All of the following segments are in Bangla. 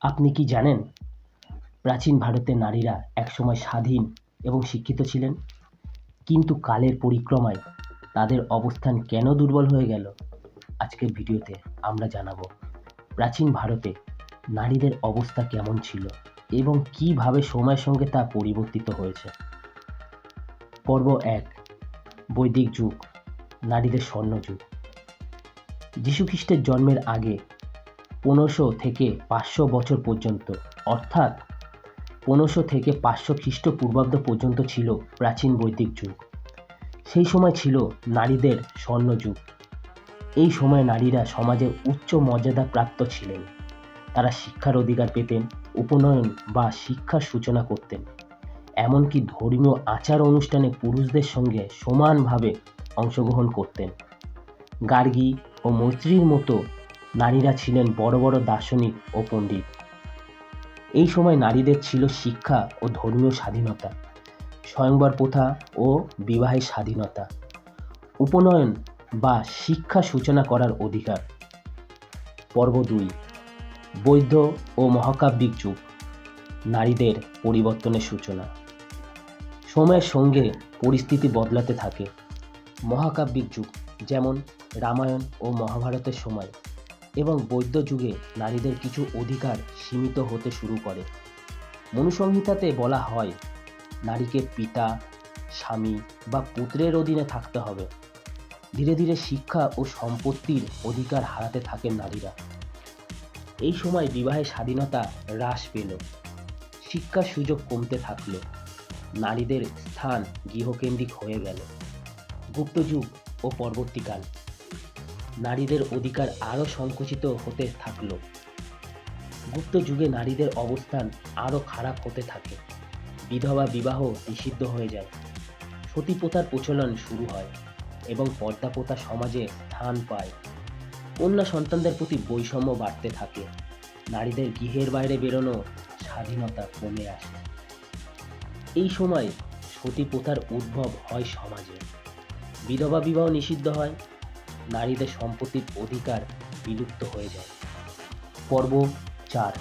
আপনি কি জানেন প্রাচীন ভারতের নারীরা একসময় স্বাধীন এবং শিক্ষিত ছিলেন? কিন্তু কালের পরিক্রমায় তাদের অবস্থান কেন দুর্বল হয়ে গেল? আজকের ভিডিওতে আমরা জানাব প্রাচীন ভারতে নারীদের অবস্থা কেমন ছিল এবং কীভাবে সময়ের সঙ্গে তা পরিবর্তিত হয়েছে। পর্ব এক, বৈদিক যুগ, নারীদের স্বর্ণযুগ। যীশুখ্রিস্টের জন্মের আগে পনেরোশো থেকে পাঁচশো বছর পর্যন্ত। অর্থাৎ পনেরোশো থেকে পাঁচশো খ্রিস্টপূর্বাব্দ পর্যন্ত ছিল প্রাচীন বৈদিক যুগ। সেই সময় ছিল নারীদের স্বর্ণযুগ এই সময় নারীরা সমাজে উচ্চ মর্যাদা প্রাপ্ত ছিলেন। তারা শিক্ষার অধিকার পেতেন, উপনয়ন বা শিক্ষার সূচনা করতেন। এমনকি ধর্মীয় আচার অনুষ্ঠানে পুরুষদের সঙ্গে সমানভাবে অংশগ্রহণ করতেন। গার্গী ও মৈত্রীর মতো নারীরা ছিলেন বড় বড় দার্শনিক ও পণ্ডিত। এই সময় নারীদের ছিল শিক্ষা ও ধর্মীয় স্বাধীনতা, স্বয়ংবর প্রথা ও বিবাহের স্বাধীনতা, উপনয়ন বা শিক্ষা সূচনা করার অধিকার। পর্ব দুই বৈধ ও মহাকাব্যিক যুগ, নারীদের পরিবর্তনের সূচনা। সময়ের সঙ্গে পরিস্থিতি বদলাতে থাকে মহাকাব্যিক যুগ, যেমন রামায়ণ ও মহাভারতের সময়। এবং বৌদ্ধ যুগে নারীদের কিছু অধিকার সীমিত হতে শুরু করে। মনুসংহিতাতে বলা হয়, নারীকে পিতা, স্বামী বা পুত্রের অধীনে থাকতে হবে। ধীরে ধীরে শিক্ষা ও সম্পত্তির অধিকার হারাতে থাকেন নারীরা। এই সময় বিবাহের স্বাধীনতা হ্রাস পেল। শিক্ষার সুযোগ কমতে থাকল। নারীদের স্থান গৃহকেন্দ্রিক হয়ে গেল। গুপ্তযুগ ও পরবর্তীকাল। নারীদের অধিকার আরও সংকুচিত হতে থাকল। গুপ্ত যুগে নারীদের অবস্থান আরও খারাপ হতে থাকে। বিধবা বিবাহ নিষিদ্ধ হয়ে যায়। সতী প্রথার প্রচলন শুরু হয় এবং পর্দা প্রথা সমাজে স্থান পায়। কন্যা সন্তানদের প্রতি বৈষম্য বাড়তে থাকে। নারীদের গৃহের বাইরে বেরোনো স্বাধীনতা কমে আসে। এই সময় সতী প্রথার উদ্ভব হয় সমাজে। বিধবা বিবাহ নিষিদ্ধ হয় নারীদের সম্পত্তির অধিকার বিলুপ্ত হয়ে যায়। পর্ব চার।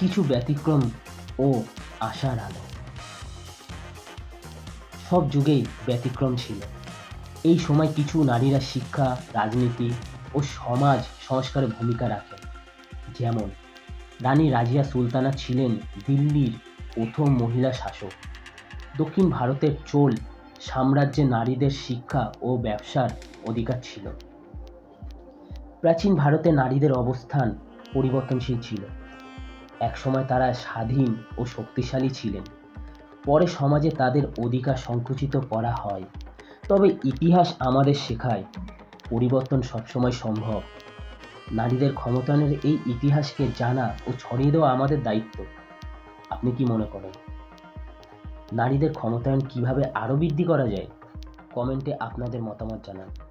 কিছু ব্যতিক্রম ও আশার আলো। সব যুগেই ব্যতিক্রম ছিল। এই সময় কিছু নারীরা শিক্ষা, রাজনীতি ও সমাজ সংস্কারে ভূমিকা রাখেন। যেমন, রানী রাজিয়া সুলতানা ছিলেন দিল্লির প্রথম মহিলা শাসক। দক্ষিণ ভারতের চোল সাম্রাজ্যে নারীদের শিক্ষা ও ব্যবসার অধিকার ছিল। প্রাচীন ভারতে নারীদের অবস্থান পরিবর্তনশীল ছিল। একসময় তারা স্বাধীন ও শক্তিশালী ছিলেন। পরে সমাজে তাদের অধিকার সংকুচিত করা হয়। তবে ইতিহাস আমাদের শেখায়, পরিবর্তন সবসময় সম্ভব। নারীদের ক্ষমতায়নের এই ইতিহাসকে জানা ও ছড়িয়ে দেওয়া আমাদের দায়িত্ব। আপনি কি মনে করেন? নারীদের ক্ষমতায়ন কীভাবে আরও বৃদ্ধি করা যায়? কমেন্টে আপনাদের মতামত জানান।